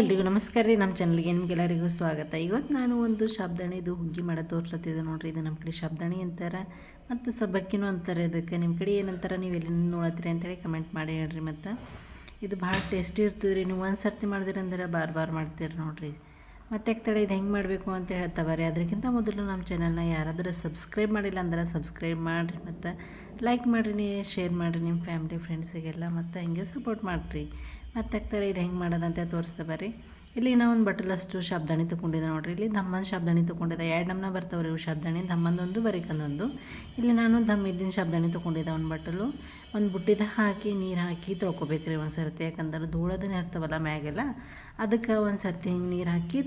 ಎಲ್ರಿಗೂ ನಮಸ್ಕಾರ ರೀ, ನಮ್ಮ ಚಾನಲ್ಗೆ ನಿಮ್ಗೆಲ್ಲರಿಗೂ ಸ್ವಾಗತ. ಇವತ್ತು ನಾನು ಒಂದು ಶಾಬ್ದಾಣಿದು ಹುಗ್ಗಿ ಮಾಡೋ ತೋರ್ಲತ್ತಿದ್ದೆ ನೋಡ್ರಿ, ಇದು ನಮ್ಮ ಕಡೆ ಶಾಬ್ದಾಣಿ ಅಂತಾರೆ. ಮತ್ತು ಸಬ್ಬಕ್ಕಿನೂ ಅಂತಾರೆ ಇದಕ್ಕೆ. ನಿಮ್ಮ ಕಡೆ ಏನಂತಾರೆ ನೀವು ಎಲ್ಲಿ ನೋಡತ್ತೀರಿ ಅಂತೇಳಿ ಕಮೆಂಟ್ ಮಾಡಿ ಹೇಳ್ರಿ ಮತ್ತು. ಇದು ಭಾಳ ಟೇಸ್ಟಿ ಇರ್ತದೆ ರೀ, ನೀವು ಒಂದು ಸರ್ತಿ ಮಾಡಿದಿರಂದ್ರೆ ಬಾರ್ ಬಾರ್ ಮಾಡ್ತೀರಿ ನೋಡ್ರಿ. ಮತ್ತೆ ತಡೆ ಇದು ಹೆಂಗೆ ಮಾಡಬೇಕು ಅಂತ ಹೇಳ್ತಾವ್ರಿ ಅದಕ್ಕಿಂತ ಮೊದಲು ನಮ್ಮ ಚಾನಲ್ನ ಯಾರಾದರೂ ಸಬ್ಸ್ಕ್ರೈಬ್ ಮಾಡಿಲ್ಲ ಅಂದ್ರೆ ಸಬ್ಸ್ಕ್ರೈಬ್ ಮಾಡಿರಿ ಮತ್ತು. ಲೈಕ್ ಮಾಡಿರಿ ಶೇರ್ ಮಾಡಿರಿ ನಿಮ್ಮ ಫ್ಯಾಮ್ಲಿ ಫ್ರೆಂಡ್ಸಿಗೆಲ್ಲ ಮತ್ತು ಹಿಂಗೆ ಸಪೋರ್ಟ್ ಮಾಡಿರಿ. ಮತ್ತೆ ತಡೆ ಇದು ಹೆಂಗೆ ಮಾಡೋದಂತ ತೋರಿಸ್ತಾ ಬರ್ರಿ. ಇಲ್ಲಿ ನಾವು ಒಂದು ಬಟ್ಟಲಷ್ಟು ಶಬ್ದಾಣಿ ತೊಗೊಂಡಿದ್ದೆ ನೋಡ್ರಿ. ಇಲ್ಲಿ ದಮ್ಮನ ಶಾಬ್ದಾಣಿ ತೊಗೊಂಡಿದ್ದೆ. ಎರಡು ನಮ್ನ ಬರ್ತಾವ್ರಿ ಇವು ಶಾಬ್ದಾಣಿ. ದಮ್ಮಂದೊಂದು ಬರೀಕಂದೊಂದು. ಇಲ್ಲಿ ನಾನು ದಮ್ ಇದ್ದಿನ ಶಾಬ್ದಾಣಿ ತೊಗೊಂಡಿದ್ದೆ ಒಂದು ಬಟ್ಟಲು ಒಂದು ಬುಟ್ಟಿದ ಹಾಕಿ, ನೀರು ಹಾಕಿ ತೊಳ್ಕೊಬೇಕು ರೀ ಒಂದು ಸರ್ತಿ ಯಾಕಂದ್ರೆ ಧೂಳದನ್ನ ಇರ್ತಾವಲ್ಲ ಮ್ಯಾಗೆಲ್ಲ. ಅದಕ್ಕೆ ಒಂದು ಸರ್ತಿ ಹಿಂಗೆ ನೀರು ಹಾಕಿ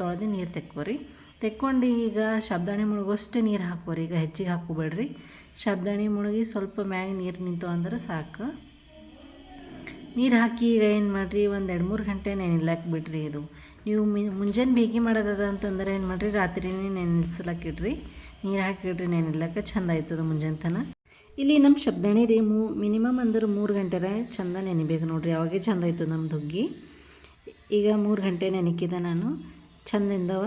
ತೊಳೆದು ನೀರು ತೆಕ್ಕೋರಿ. ತೆಕ್ಕೊಂಡು ಈಗ ಶಬ್ದಾಣಿ ಮುಳುಗೋಷ್ಟು ನೀರು ಹಾಕೋರಿ ಈಗ ಹೆಚ್ಚಿಗೆ ಹಾಕೋಬೇಡ್ರಿ ಶಬ್ದಾಣಿ ಮುಳುಗಿ ಸ್ವಲ್ಪ ಮ್ಯಾಗೆ ನೀರು ನಿಂತು ಅಂದ್ರೆ ಸಾಕು. ನೀರು ಹಾಕಿ ಈಗ ಏನು ಮಾಡಿರಿ? ಒಂದು ಎರಡು ಮೂರು ಗಂಟೆ ನೆನಿಲಕ್ಕೆ ಬಿಡ್ರಿ ಇದು. ನೀವು ಮುಂಜಾನೆ ಬೇಗಿ ಮಾಡೋದದ ಅಂತಂದ್ರೆ ಏನು ಮಾಡಿರಿ? ರಾತ್ರಿನೇ ನೆನೆಸ್ಲಕ್ಕೆ ಇಡ್ರಿ. ನೀರು ಹಾಕಿಡ್ರಿ ನೆನಿಲಕ್ಕೆ ಚಂದ ಆಯ್ತದ ಮುಂಜಾನೆ ತನ. ಇಲ್ಲಿ ನಮ್ಮ ಶಬ್ದಣಿ ರೀ, ಮೂ, ಮಿನಿಮಮ್ ಅಂದ್ರೆ ಮೂರು ಗಂಟೆರ ಚಂದ ನೆನಿಬೇಕು ನೋಡ್ರಿ. ಅವಾಗೆ ಚಂದ ಆಯ್ತದ ನಮ್ಮ ಹುಗ್ಗಿ. ಈಗ ಮೂರು ಗಂಟೆ ನೆನಕಿದೆ ನಾನು. ಚಂದಿಂದವ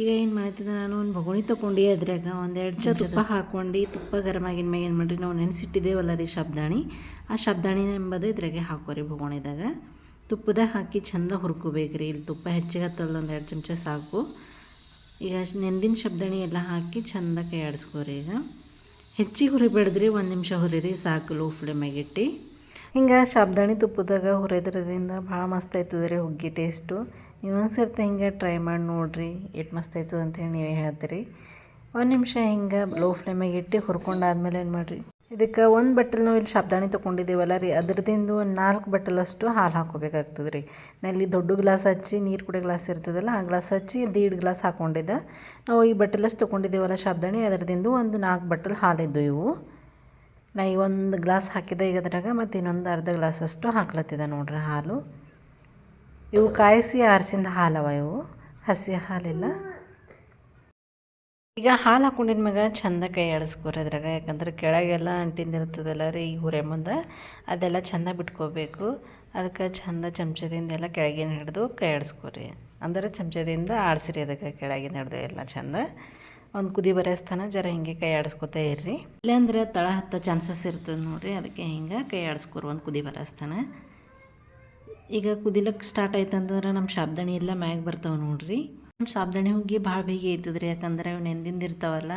ಈಗ ಏನು ಮಾಡ್ತಿದ್ದೆ ನಾನು? ಒಂದು ಬೊಗಣಿ ತೊಗೊಂಡು ಅದ್ರಾಗ. ಒಂದೆರಡು ಚ ತುಪ್ಪ ಹಾಕ್ಕೊಂಡು ತುಪ್ಪ ಗರಮ್ ಆಗಿನ ಮ್ಯಾಗ ಏನು ಮಾಡಿರಿ ನಾವು ನೆನೆಸಿಟ್ಟಿದ್ದೇವಲ್ಲ ರೀ ಶಬ್ದಾಣಿ. ಆ ಶಬ್ದಾಣಿ ಎಂಬುದು ಇದ್ರಾಗೆ ಹಾಕೋರಿ ಬೊಗಣಿದಾಗ. ತುಪ್ಪದಾಗ ಹಾಕಿ ಚಂದ ಹುರ್ಕೋಬೇಕು ರೀ ಇಲ್ಲಿ ತುಪ್ಪ ಹೆಚ್ಚಿಗೆ ಹತ್ತಲ್ಲ ಒಂದು ಎರಡು ಚಮಚ ಸಾಕು. ಈಗ ನೆಂದಿನ ಶಬ್ದಾಣಿ ಎಲ್ಲ ಹಾಕಿ ಚಂದ ಕೈ ಆಡಿಸ್ಕೋರಿ ಈಗ. ಹೆಚ್ಚಿಗೆ ಹುರಿಬೇಡ್ದ್ರಿ. ಒಂದು ನಿಮಿಷ ಹುರಿರಿ. ಸಾಕು ಲೋ ಫ್ಲೇಮಾಗಿಟ್ಟು ಹಿಂಗೆ ಶಬ್ದಾಣಿ ತುಪ್ಪದಾಗ ಹುರಿದ್ರದಿಂದ ಭಾಳ ಮಸ್ತ್ ಆಯ್ತದ ರೀ ಹುಗ್ಗಿ ಟೇಸ್ಟು. ನೀವು ಒಂದು ಸರ್ತಿ ಹಿಂಗೆ ಟ್ರೈ ಮಾಡಿ ನೋಡಿರಿ, ಎಷ್ಟು ಮಸ್ತ್ ಆಯ್ತದ ಅಂತೇಳಿ ನೀವೇ ಹೇಳ್ತೀರಿ. ಒಂದು ನಿಮಿಷ ಹಿಂಗೆ ಲೋ ಫ್ಲೇಮಾಗೆ ಇಟ್ಟು ಹುರ್ಕೊಂಡಾದ್ಮೇಲೆ ಏನು ಮಾಡಿರಿ? ಇದಕ್ಕೆ ಒಂದು ಬಟ್ಟಲ್ ನಾವು ಇಲ್ಲಿ ಶಾಬ್ದಾಣಿ ತೊಗೊಂಡಿದ್ದೀವಲ್ಲ ರೀ, ಅದ್ರದಿಂದ ಒಂದು ನಾಲ್ಕು ಬಟ್ಟಲಷ್ಟು ಹಾಲು ಹಾಕೋಬೇಕಾಗ್ತದೆ ರೀ ನಾ ಇಲ್ಲಿ ದೊಡ್ಡ ಗ್ಲಾಸ್ ಹಚ್ಚಿ ನೀರು ಕುಡಿಯೋ ಗ್ಲಾಸ್ ಇರ್ತದಲ್ಲ, ಆ ಗ್ಲಾಸ್ ಹಚ್ಚಿ ದೀಡ್ ಗ್ಲಾಸ್ ಹಾಕ್ಕೊಂಡಿದ್ದೆ ನಾವು ಈ ಬಟ್ಟಲಷ್ಟು ತೊಗೊಂಡಿದ್ದೀವಲ್ಲ ಶಬ್ದಾಣಿ, ಅದರದಿಂದ ಒಂದು ನಾಲ್ಕು ಬಟ್ಟಲು ಹಾಲಿದ್ದು ಇವು. ನಾ ಈ ಒಂದು ಗ್ಲಾಸ್ ಹಾಕಿದೆ ಈಗ ಅದ್ರಾಗ ಮತ್ತು ಇನ್ನೊಂದು ಅರ್ಧ ಗ್ಲಾಸಷ್ಟು ಹಾಕ್ಲತ್ತಿದೆ ನೋಡ್ರಿ ಹಾಲು. ಇವು ಕಾಯಿಸಿ ಆರಿಸಿದ ಹಾಲವ ಇವು? ಹಸಿ ಹಾಲಿಲ್ಲ? ಈಗ ಹಾಲು ಹಾಕೊಂಡಿನ ಮ್ಯಾಗ ಚಂದ ಕೈ ಆಡಿಸ್ಕೋರಿ ಅದ್ರಾಗ, ಯಾಕಂದ್ರೆ ಕೆಳಗೆಲ್ಲ ಅಂಟಿಂದಿರ್ತದಲ್ಲ ರೀ ಈ ಹುರೆ ಮುಂದೆ, ಅದೆಲ್ಲ ಚಂದ ಬಿಟ್ಕೋಬೇಕು. ಅದಕ್ಕೆ ಚಂದ ಚಮಚದಿಂದ ಎಲ್ಲ ಕೆಳಗಿನ ಹಿಡಿದು ಕೈ ಆಡಿಸ್ಕೋರಿ ಅಂದ್ರೆ ಚಮಚದಿಂದ ಆಡಿಸ್ರಿ ಅದಕ್ಕೆ ಕೆಳಗಿನ ಹಿಡಿದು ಎಲ್ಲ ಚಂದ. ಒಂದು ಕುದಿ ಬರೆಸ್ತಾನ ಜರ ಹಿಂಗೆ ಕೈ ಆಡಿಸ್ಕೊತಾ ಇರ್ರಿ. ಇಲ್ಲಾಂದ್ರೆ ತಳ ಹತ್ತ ಚಾನ್ಸಸ್ ಇರ್ತದೆ ನೋಡ್ರಿ, ಅದಕ್ಕೆ ಹಿಂಗೆ ಕೈ ಆಡಿಸ್ಕೊರಿ ಒಂದು ಕುದಿ ಬರೆಸ್ತಾನ ಈಗ ಕುದಿಲಕ್ಕೆ ಸ್ಟಾರ್ಟ್ ಆಯ್ತಂದ್ರೆ ನಮ್ಮ ಶಾಬ್ದಾಣಿ ಎಲ್ಲ ಮ್ಯಾಗ ಬರ್ತಾವೆ ನೋಡ್ರಿ. ನಮ್ಮ ಶಾಬ್ದಾಣಿ ಹುಗ್ಗಿ ಭಾಳ ಬೇಗ ರೀ ಯಾಕಂದ್ರೆ ಅವು ನೆಂದಿಂದ ಇರ್ತಾವಲ್ಲ,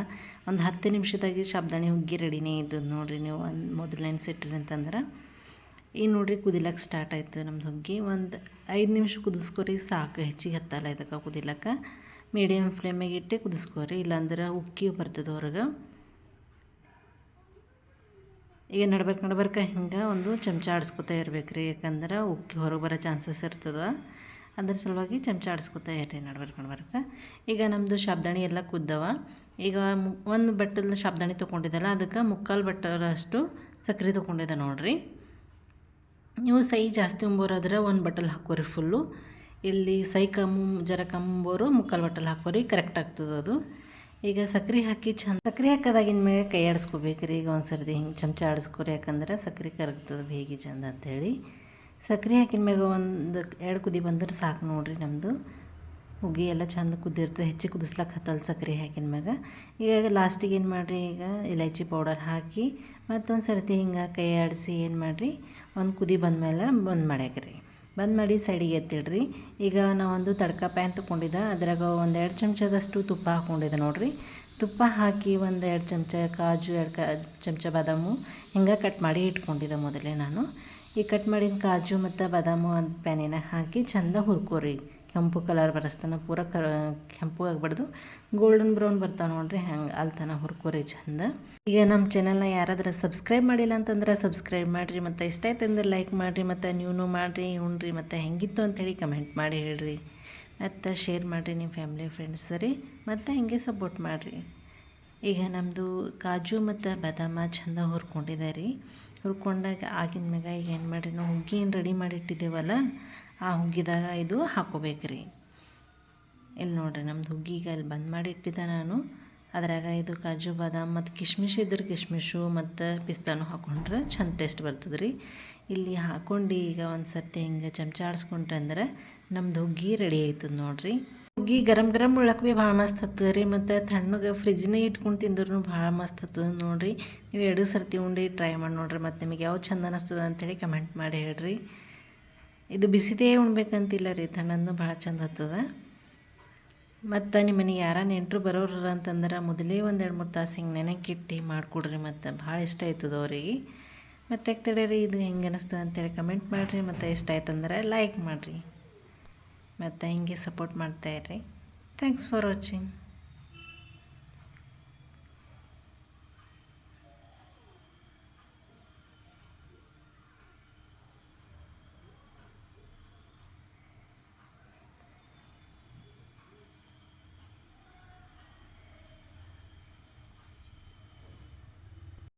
ಒಂದು ಹತ್ತು ನಿಮಿಷದಾಗಿ ಶಾಬ್ದಾಣಿ ಹುಗ್ಗಿ ರೆಡಿನೇ ಇದ್ದದ್ದು ನೋಡ್ರಿ ನೀವು ಒಂದು ಮೊದಲು ನೆನೆಸಿಟ್ರಿ ಅಂತಂದ್ರೆ. ಈ ನೋಡ್ರಿ ಕುದಿಲಕ್ಕೆ ಸ್ಟಾರ್ಟ್ ಆಯಿತು ನಮ್ದು ಹುಗ್ಗಿ. ಒಂದು ಐದು ನಿಮಿಷ ಕುದಿಸ್ಕೊರಿ ಸಾಕು, ಹೆಚ್ಚಿಗೆ ಹತ್ತಲ್ಲ ಇದಕ್ಕೆ ಕುದಿಲಕ್ಕೆ. ಮೀಡಿಯಮ್ ಫ್ಲೇಮಿಗೆ ಇಟ್ಟು ಕುದಿಸ್ಕೋರಿ, ಇಲ್ಲಾಂದ್ರೆ ಉಕ್ಕಿ ಬರ್ತದೆ ಹೊರಗೆ. ಈಗ ನಡ್ಬರ್ಕ ನಡ್ಬರ್ಕ ಹಿಂಗೆ ಒಂದು ಚಮಚ ಆಡಿಸ್ಕೊತಾ ಇರ್ಬೇಕು ರೀ ಯಾಕಂದ್ರೆ ಉಕ್ಕಿ ಹೊರಗೆ ಬರೋ ಚಾನ್ಸಸ್ ಇರ್ತದೆ. ಅದ್ರ ಸಲುವಾಗಿ ಚಮಚ ಆಡಿಸ್ಕೊತಾ ಇರ್ರಿ ನಡ್ಬರ್ಕ ನಡ್ಬರ್ಕ. ಈಗ ನಮ್ಮದು ಶಾಬ್ದಾಣಿ ಎಲ್ಲ ಕುದ್ದವ. ಈಗ ಒಂದು ಬಟ್ಟಲ್ ಶಾಬ್ದಾಣಿ ತೊಗೊಂಡಿದ್ದಲ್ಲ, ಅದಕ್ಕೆ ಮುಕ್ಕಾಲು ಬಟ್ಟಲಷ್ಟು ಸಕ್ಕರೆ ತೊಗೊಂಡಿದ್ದೆ ನೋಡಿರಿ. ನೀವು ಸೈ ಜಾಸ್ತಿ ಉಂಬೋರಾದ್ರೆ ಒಂದು ಬಟ್ಟಲ್ ಹಾಕೋರಿ ಫುಲ್ಲು ಇಲ್ಲಿ ಸೈ ಕಮ್ಮು, ಜರ ಕಮ್ಮಬೋರು ಮುಕ್ಕಾಲು ಬಟ್ಟಲು ಹಾಕೋರಿ ಕರೆಕ್ಟ್ ಆಗ್ತದೆ ಅದು. ಈಗ ಸಕ್ರೆ ಹಾಕಿ ಚಂದ ಸಕ್ರೆ ಹಾಕೋದಾಗಿನ ಮೇಲೆ ಕೈ ಆಡಿಸ್ಕೋಬೇಕು ರೀ. ಈಗ ಒಂದು ಸರ್ತಿ ಹಿಂಗೆ ಚಮಚ ಆಡಿಸ್ಕೊರಿ ಯಾಕಂದ್ರೆ ಸಕ್ರೆ ಕರಗ್ತದೆ ಬೇಗಿ ಚಂದ ಅಂಥೇಳಿ ಸಕ್ರೆ ಹಾಕಿನ ಮ್ಯಾಗ ಒಂದು ಎರಡು ಕುದಿ ಬಂದ್ರೆ ಸಾಕು ನೋಡ್ರಿ ನಮ್ಮದು ಹುಗ್ಗಿ ಎಲ್ಲ ಚಂದ ಕುದಿರ್ತದೆ ಹೆಚ್ಚು ಕುದಿಸ್ಲಕ್ಕೆ ಹತ್ತಲ್ಲ ಸಕ್ರೆ ಹಾಕಿನ ಮ್ಯಾಗ ಈಗ ಲಾಸ್ಟಿಗೆ ಏನು ಮಾಡಿರಿ ಈಗ ಇಲೈಚಿ ಪೌಡರ್ ಹಾಕಿ ಮತ್ತೊಂದು ಸರ್ತಿ ಹಿಂಗೆ ಕೈ ಆಡಿಸಿ ಏನು ಮಾಡಿರಿ? ಒಂದು ಕುದಿ ಬಂದ ಮೇಲೆ ಬಂದ್ ಮಾಡ್ಯಾಕ್ರಿ. ಬಂದ್ ಮಾಡಿ ಸೈಡಿಗೆ ಎತ್ತಿಡ್ರಿ. ಈಗ ನಾವೊಂದು ತಡ್ಕ ಪ್ಯಾನ್ ತೊಗೊಂಡಿದ್ದೆ ಅದ್ರಾಗ ಒಂದು ಎರಡು ಚಮಚದಷ್ಟು ತುಪ್ಪ ಹಾಕ್ಕೊಂಡಿದ್ದೆ ನೋಡಿರಿ. ತುಪ್ಪ ಹಾಕಿ ಒಂದು ಎರಡು ಚಮಚ ಕಾಜು, ಎರಡು ಕ, ಚಮಚ ಬಾದಾಮು ಹಿಂಗೆ ಕಟ್ ಮಾಡಿ ಇಟ್ಕೊಂಡಿದ್ದೆ ಮೊದಲೇ ನಾನು. ಈ ಕಟ್ ಮಾಡಿದ ಕಾಜು ಮತ್ತು ಬಾದಾಮು ಅಂತ ಪ್ಯಾನಿನ ಹಾಕಿ ಚಂದ ಹುರ್ಕೋರಿ. ಕೆಂಪು ಕಲರ್ ಬರಸ್ತಾನೆ, ಪೂರ ಕ, ಕೆಂಪು ಆಗ್ಬಾರ್ದು. ಗೋಲ್ಡನ್ ಬ್ರೌನ್ ಬರ್ತಾವೆ ನೋಡ್ರಿ, ಹಂಗೆ ಅಲ್ತನ ಹುರ್ಕೋರಿ ಚಂದ. ಈಗ ನಮ್ಮ ಚಾನಲ್ನ ಯಾರಾದರೂ ಸಬ್ಸ್ಕ್ರೈಬ್ ಮಾಡಿಲ್ಲ ಅಂತಂದ್ರೆ ಸಬ್ಸ್ಕ್ರೈಬ್ ಮಾಡಿರಿ ಮತ್ತು ಇಷ್ಟ ಆಯ್ತು ಅಂದ್ರೆ ಲೈಕ್ ಮಾಡಿರಿ ಮತ್ತು ನೀವು ಮಾಡಿರಿ, ಉಣ್ರಿ ಮತ್ತು ಹೆಂಗಿತ್ತು ಅಂತೇಳಿ ಕಮೆಂಟ್ ಮಾಡಿ ಹೇಳ್ರಿ. ಮತ್ತು ಶೇರ್ ಮಾಡಿರಿ ನಿಮ್ಮ ಫ್ಯಾಮಿಲಿ ಫ್ರೆಂಡ್ಸ್ ಸರಿ, ಮತ್ತು ಹಿಂಗೆ ಸಪೋರ್ಟ್ ಮಾಡಿರಿ. ಈಗ ನಮ್ಮದು ಕಾಜು ಮತ್ತು ಬಾದಾಮ ಚಂದ ಹುರ್ಕೊಂಡಿದೆ ರೀ. ಹುರ್ಕೊಂಡಾಗ ಆಗಿನ ಮ್ಯಾಗ ಈಗ ಏನು ಮಾಡಿರಿ, ನಾವು ಹುಗ್ಗಿ ಏನು ರೆಡಿ ಮಾಡಿ ಇಟ್ಟಿದ್ದೇವಲ್ಲ ಆ ಹುಗ್ಗಿದಾಗ ಇದು ಹಾಕೋಬೇಕ್ರಿ. ಇಲ್ಲಿ ನೋಡಿರಿ ನಮ್ಮದು ಹುಗ್ಗಿ ಈಗ ಅಲ್ಲಿ ಬಂದ್ ಮಾಡಿ ಇಟ್ಟಿದ್ದೆ ನಾನು. ಅದ್ರಾಗ ಇದು ಕಾಜು, ಬಾದಾಮ್ ಮತ್ತು ಕಿಶ್ಮಿಶ್ ಇದ್ರೆ ಕಿಶ್ಮಿಶು ಮತ್ತು ಪಿಸ್ತಾನು ಹಾಕೊಂಡ್ರೆ ಚಂದ ಟೇಸ್ಟ್ ಬರ್ತದೆ ರೀ ಇಲ್ಲಿ ಹಾಕ್ಕೊಂಡು ಈಗ ಒಂದು ಸರ್ತಿ ಹಿಂಗೆ ಚಮಚ ಆಡಿಸ್ಕೊಂಡ್ರೆ ಅಂದ್ರೆ ಹುಗ್ಗಿ ರೆಡಿ ಆಯ್ತದ ನೋಡ್ರಿ. ಹುಗ್ಗಿ ಗರಂ ಗರಂ ಉಳ್ಳಕ್ಕೆ ಭೀ ಭಾಳ ಮಸ್ತ್ ಹತ್ತದ ರೀ, ಮತ್ತು ತಣ್ಣಗೆ ಫ್ರಿಜ್ನೇ ಇಟ್ಕೊಂಡು ತಿಂದ್ರೂ ಭಾಳ ಮಸ್ತ್ ಹತ್ತದ ನೋಡಿರಿ. ನೀವು ಎರಡು ಸರ್ತಿ ಉಂಡು ಟ್ರೈ ಮಾಡಿ ನೋಡಿರಿ, ಮತ್ತು ನಿಮಗೆ ಯಾವ ಚಂದ ಅನ್ನಿಸ್ತದ ಅಂತೇಳಿ ಕಮೆಂಟ್ ಮಾಡಿ ಹೇಳ್ರಿ. ಇದು ಬಿಸಿದೇ ಉಣ್ಬೇಕಂತಿಲ್ಲ ರೀ ತಣ್ಣನ್ನು ಭಾಳ ಚಂದ ಹತ್ತದ. ಮತ್ತು ನಿಮ್ಮ ಮನೆಗೆ ಯಾರ ನೆಂಟರು ಬರೋರ ಅಂತಂದ್ರೆ ಮೊದಲೇ ಒಂದು ಎರಡು ಮೂರು ತಾಸು ಹಿಂಗೆ ನೆನಕಿಟ್ಟು ಮಾಡಿಕೊಡ್ರಿ, ಮತ್ತು ಭಾಳ ಇಷ್ಟ ಆಯ್ತದ ಅವ್ರಿಗೆ. ಮತ್ತು ತಡೀರಿ ಇದು ಹೆಂಗೆ ಅನ್ನಿಸ್ತು ಅಂತೇಳಿ ಕಮೆಂಟ್ ಮಾಡಿರಿ, ಮತ್ತು ಇಷ್ಟ ಆಯ್ತಂದ್ರೆ ಲೈಕ್ ಮಾಡಿರಿ. ಮತ್ತು ಹಿಂಗೆ ಸಪೋರ್ಟ್ ಮಾಡ್ತಾಯಿರ್ರಿ ಥ್ಯಾಂಕ್ಸ್ ಫಾರ್ ವಾಚಿಂಗ್